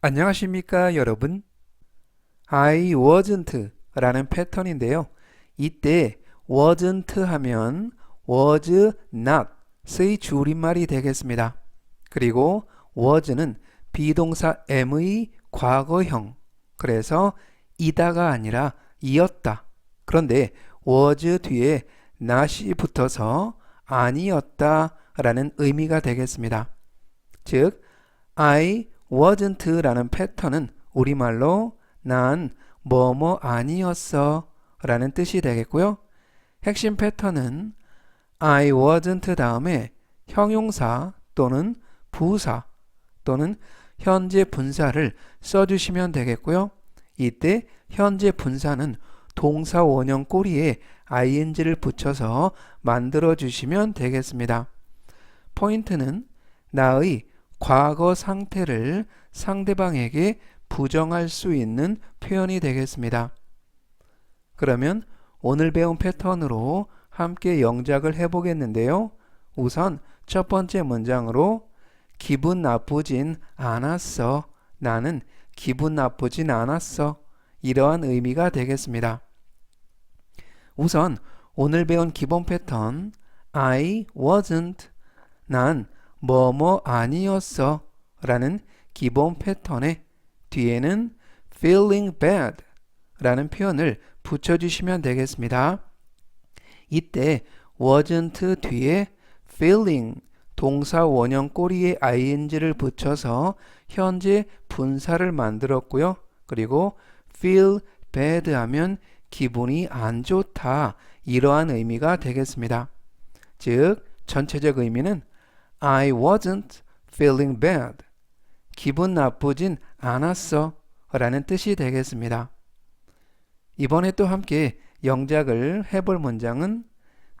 안녕하십니까 여러분? I wasn't 라는 패턴인데요. 이때 wasn't 하면 was not의 줄임말이 되겠습니다. 그리고 was는 비동사 am의 과거형. 그래서 이다가 아니라 이었다. 그런데 was 뒤에 not이 붙어서 아니었다 라는 의미가 되겠습니다. 즉 I wasn't 라는 패턴은 우리말로 난 뭐뭐 아니었어 라는 뜻이 되겠고요. 핵심 패턴은 I wasn't 다음에 형용사 또는 부사 또는 현재 분사를 써주시면 되겠고요. 이때 현재 분사는 동사 원형 꼬리에 ing를 붙여서 만들어 주시면 되겠습니다. 포인트는 나의 과거 상태를 상대방에게 부정할 수 있는 표현이 되겠습니다. 그러면 오늘 배운 패턴으로 함께 영작을 해보겠는데요. 우선 첫 번째 문장으로 기분 나쁘진 않았어. 나는 기분 나쁘진 않았어. 이러한 의미가 되겠습니다. 우선 오늘 배운 기본 패턴 I wasn't 난 뭐뭐 아니었어 라는 기본 패턴에 뒤에는 feeling bad 라는 표현을 붙여주시면 되겠습니다. 이때 wasn't 뒤에 feeling 동사 원형 꼬리에 ing를 붙여서 현재 분사를 만들었고요. 그리고 feel bad 하면 기분이 안 좋다 이러한 의미가 되겠습니다. 즉 전체적 의미는 I wasn't feeling bad. 기분 나쁘진 않았어. 라는 뜻이 되겠습니다. 이번에 또 함께 영작을 해볼 문장은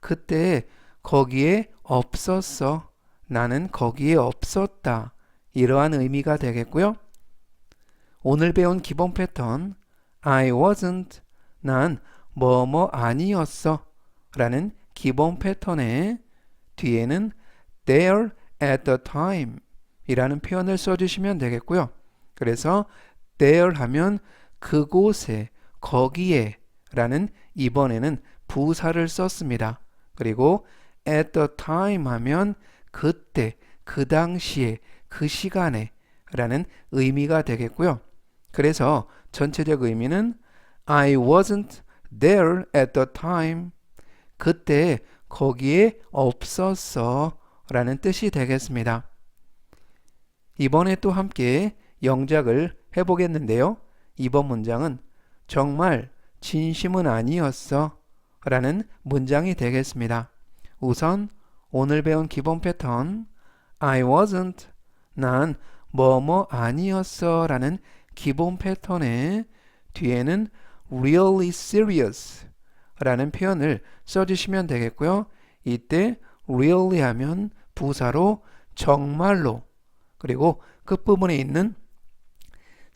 그때 거기에 없었어. 나는 거기에 없었다. 이러한 의미가 되겠고요. 오늘 배운 기본 패턴 I wasn't 난 뭐뭐 아니었어 라는 기본 패턴의 뒤에는 there at the time 이라는 표현을 써주시면 되겠고요. 그래서 there 하면 그곳에, 거기에 라는 이번에는 부사를 썼습니다. 그리고 at the time 하면 그때, 그 당시에, 그 시간에 라는 의미가 되겠고요. 그래서 전체적 의미는 I wasn't there at the time. 그때 거기에 없었어 라는 뜻이 되겠습니다. 이번에 또 함께 영작을 해보겠는데요. 이번 문장은 정말 진심은 아니었어 라는 문장이 되겠습니다. 우선 오늘 배운 기본 패턴 I wasn't 난 뭐뭐 아니었어 라는 기본 패턴의 뒤에는 really serious 라는 표현을 써주시면 되겠고요. 이때 really 하면 부사로 정말로 그리고 끝부분에 있는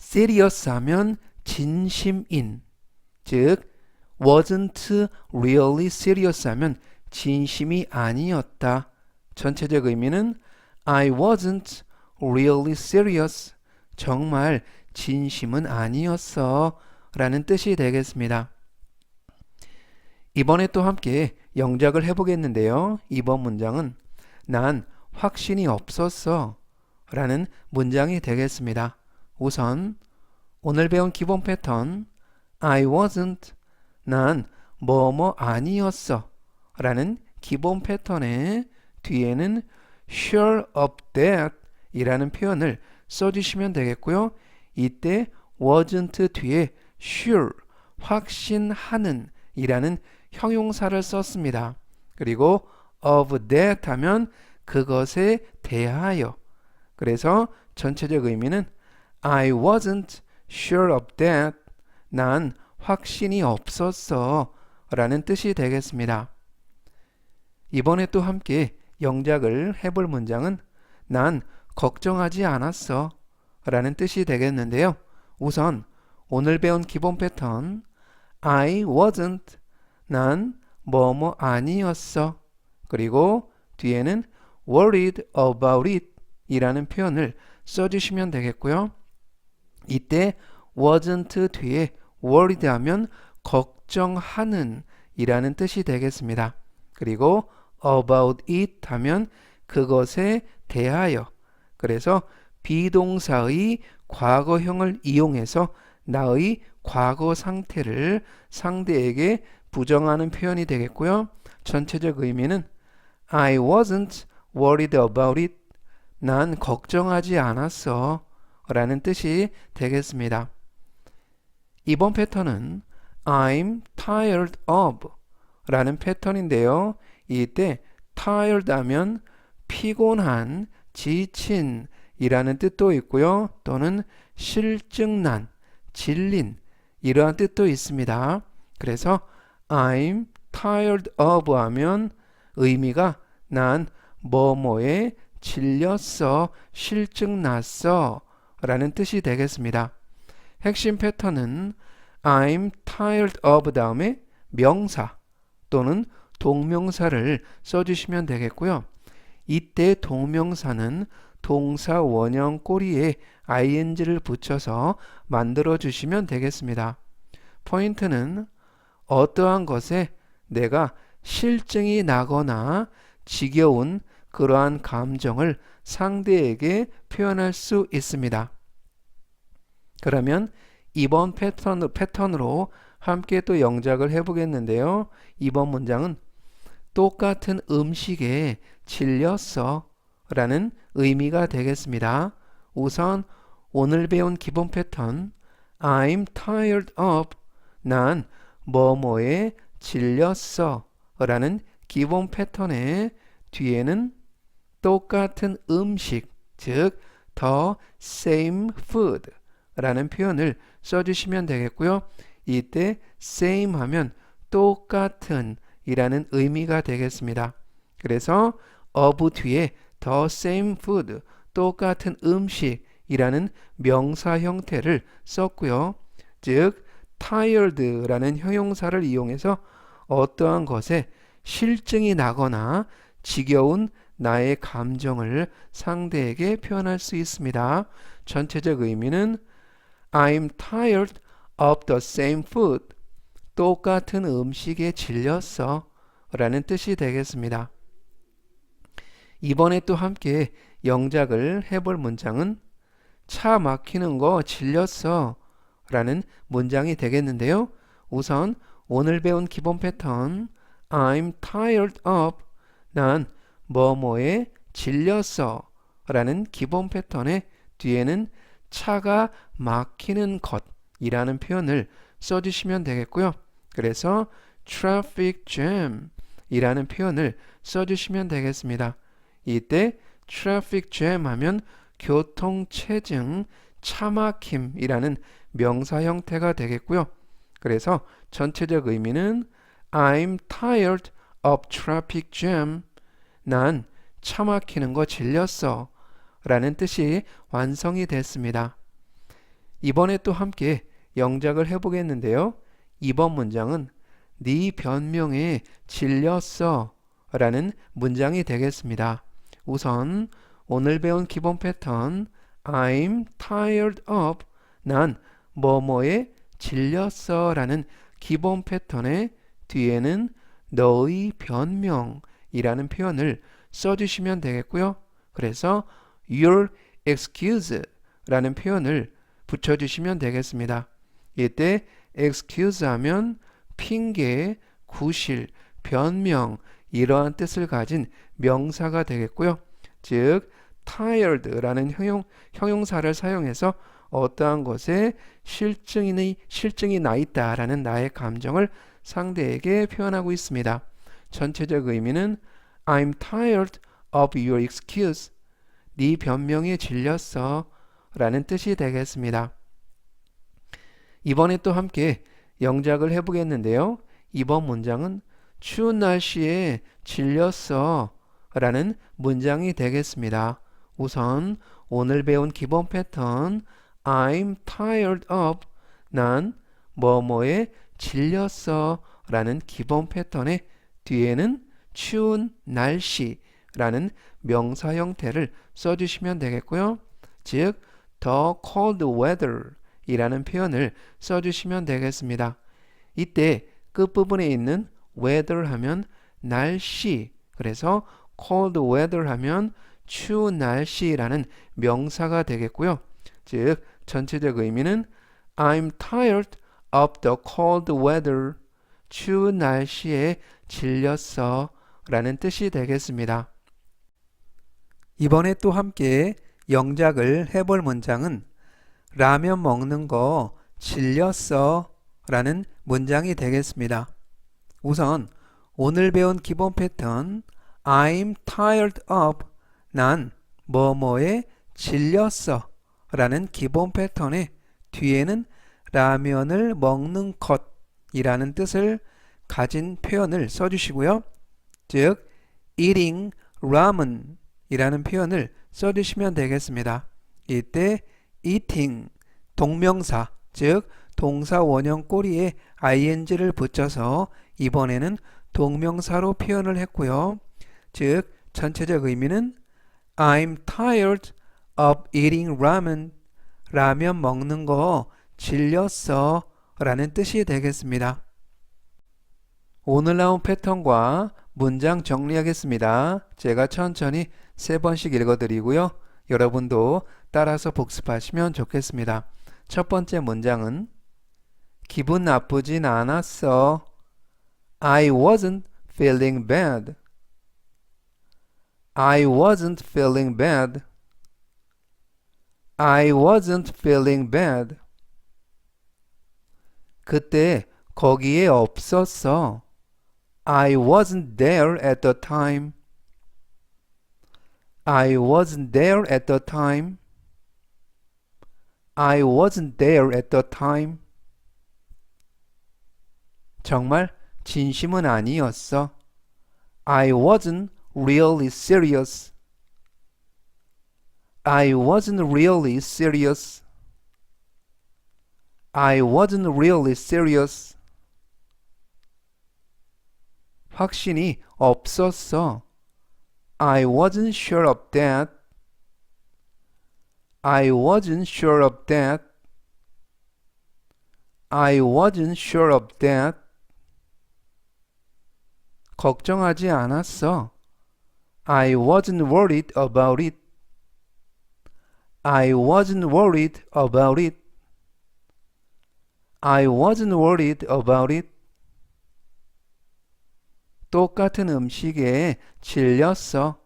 serious 하면 진심인 즉 wasn't really serious 하면 진심이 아니었다. 전체적 의미는 I wasn't really serious. 정말 진심은 아니었어. 라는 뜻이 되겠습니다. 이번에 또 함께 영작을 해보겠는데요. 이번 문장은 난 확신이 없었어. 라는 문장이 되겠습니다. 우선 오늘 배운 기본 패턴 I wasn't 난 뭐뭐 아니었어 라는 기본 패턴의 뒤에는 sure of that 이라는 표현을 써주시면 되겠고요. 이때 wasn't 뒤에 sure 확신하는 이라는 형용사를 썼습니다. 그리고 of that 하면 그것에 대하여 그래서 전체적 의미는 I wasn't sure of that. 난 확신이 없었어. 라는 뜻이 되겠습니다. 이번에 또 함께 영작을 해볼 문장은 난 걱정하지 않았어. 라는 뜻이 되겠는데요. 우선 오늘 배운 기본 패턴 I wasn't 난 뭐뭐 아니었어. 그리고 뒤에는 worried about it 이라는 표현을 써주시면 되겠고요. 이때 wasn't 뒤에 worried 하면 걱정하는 이라는 뜻이 되겠습니다. 그리고 about it 하면 그것에 대하여 그래서 비동사의 과거형을 이용해서 나의 과거 상태를 상대에게 부정하는 표현이 되겠고요. 전체적 의미는 I wasn't worried about it. 난 걱정하지 않았어. 라는 뜻이 되겠습니다. 이번 패턴은 I'm tired of 라는 패턴인데요. 이때 tired 하면 피곤한, 지친 이라는 뜻도 있고요. 또는 실증난, 질린 이러한 뜻도 있습니다. 그래서 I'm tired of 하면 의미가 난 뭐뭐에 질렸어, 실증 났어 라는 뜻이 되겠습니다. 핵심 패턴은 I'm tired of 다음에 명사 또는 동명사를 써주시면 되겠고요. 이때 동명사는 동사 원형 꼬리에 ing를 붙여서 만들어 주시면 되겠습니다. 포인트는 어떠한 것에 내가 실증이 나거나 지겨운 그러한 감정을 상대에게 표현할 수 있습니다. 그러면 이번 패턴, 패턴으로 함께 또 영작을 해보겠는데요. 이번 문장은 똑같은 음식에 질렸어 라는 의미가 되겠습니다. 우선 오늘 배운 기본 패턴 I'm tired of 난 뭐뭐에 질렸어 라는 기본 패턴의 뒤에는 똑같은 음식 즉 the same food 라는 표현을 써주시면 되겠고요. 이때 same 하면 똑같은 이라는 의미가 되겠습니다. 그래서 of 뒤에 the same food 똑같은 음식이라는 명사 형태를 썼고요. 즉 tired라는 형용사를 이용해서 어떠한 것에 실증이 나거나 지겨운 나의 감정을 상대에게 표현할 수 있습니다. 전체적 의미는 I'm tired of the same food. 똑같은 음식에 질렸어. 라는 뜻이 되겠습니다. 이번에 또 함께 영작을 해볼 문장은 차 막히는 거 질렸어. 라는 문장이 되겠는데요. 우선 오늘 배운 기본 패턴 I'm tired of 난 뭐뭐에 질렸어 라는 기본 패턴의 뒤에는 차가 막히는 것이라는 표현을 써주시면 되겠고요. 그래서 traffic jam 이라는 표현을 써주시면 되겠습니다. 이때 traffic jam 하면 교통체증, 차막힘이라는 명사 형태가 되겠고요. 그래서 전체적 의미는 I'm tired of traffic jam. 난 차 막히는 거 질렸어. 라는 뜻이 완성이 됐습니다. 이번에 또 함께 영작을 해보겠는데요. 이번 문장은 네 변명에 질렸어 라는 문장이 되겠습니다. 우선 오늘 배운 기본 패턴 I'm tired of 난 뭐뭐에 질렸어 라는 기본 패턴의 뒤에는 너의 변명이라는 표현을 써주시면 되겠고요. 그래서 your excuse 라는 표현을 붙여주시면 되겠습니다. 이때 excuse 하면 핑계, 구실, 변명 이러한 뜻을 가진 명사가 되겠고요. 즉 tired라는 형용, 형용사를 사용해서 어떠한 것에 실증이, 실증이 나 있다라는 나의 감정을 상대에게 표현하고 있습니다. 전체적 의미는 I'm tired of your excuse. 네 변명에 질렸어. 라는 뜻이 되겠습니다. 이번에 또 함께 영작을 해보겠는데요. 이번 문장은 추운 날씨에 질렸어. 라는 문장이 되겠습니다. 우선 오늘 배운 기본 패턴 I'm tired of 난 뭐뭐에 질렸어 라는 기본 패턴의 뒤에는 추운 날씨라는 명사 형태를 써주시면 되겠고요. 즉, the cold weather 이라는 표현을 써주시면 되겠습니다. 이때 끝부분에 있는 weather 하면 날씨 그래서 cold weather 하면 추운 날씨라는 명사가 되겠고요. 즉 전체적 의미는 I'm tired of the cold weather. 추운 날씨에 질렸어 라는 뜻이 되겠습니다. 이번에 또 함께 영작을 해볼 문장은 라면 먹는 거 질렸어 라는 문장이 되겠습니다. 우선 오늘 배운 기본 패턴 I'm tired of 난 뭐뭐에 질렸어 라는 기본 패턴의 뒤에는 라면을 먹는 것이라는 뜻을 가진 표현을 써주시고요. 즉 eating ramen 이라는 표현을 써주시면 되겠습니다. 이때 eating 동명사 즉 동사 원형 꼬리에 ing를 붙여서 이번에는 동명사로 표현을 했고요. 즉 전체적 의미는 I'm tired of eating ramen. 라면 먹는 거 질렸어 라는 뜻이 되겠습니다. 오늘 나온 패턴과 문장 정리하겠습니다. 제가 천천히 세 번씩 읽어드리고요. 여러분도 따라서 복습하시면 좋겠습니다. 첫 번째 문장은 기분 나쁘진 않았어. I wasn't feeling bad. I wasn't feeling bad. I wasn't feeling bad. 그때 거기에 없었어. I wasn't there at the time. I wasn't there at the time. I wasn't there at the time. 정말 진심은 아니었어. I wasn't really serious. I wasn't really serious. I wasn't really serious. 확신이 없었어. I wasn't sure of that. I wasn't sure of that. I wasn't sure of that. 걱정하지 않았어. I wasn't worried about it. I wasn't worried about it. I wasn't worried about it. 똑같은 음식에 질렸어.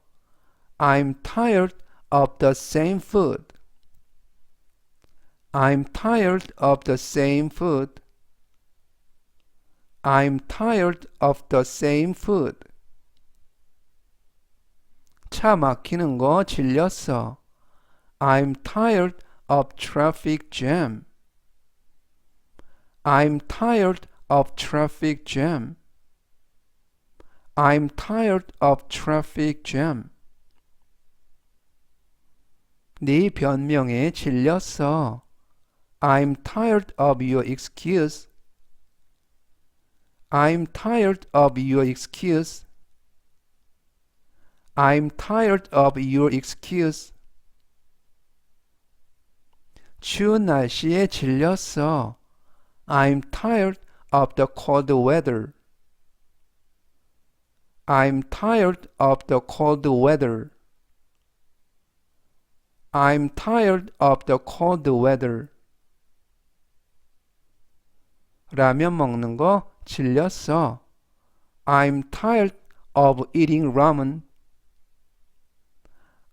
I'm tired of the same food. I'm tired of the same food. I'm tired of the same food. 차 막히는 거 질렸어. I'm tired of traffic jam. I'm tired of traffic jam. I'm tired of traffic jam. 네 변명에 질렸어. I'm tired of your excuse. I'm tired of your excuse. I'm tired of your excuse. 추운 날씨에 질렸어. I'm tired of the cold weather. I'm tired of the cold weather. I'm tired of the cold weather. 라면 먹는 거 질렸어. I'm tired of eating ramen.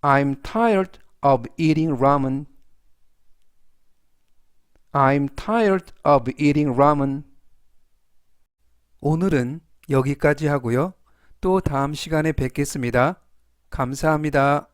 I'm tired of eating ramen. I'm tired of eating ramen. 오늘은 여기까지 하고요. 또 다음 시간에 뵙겠습니다. 감사합니다.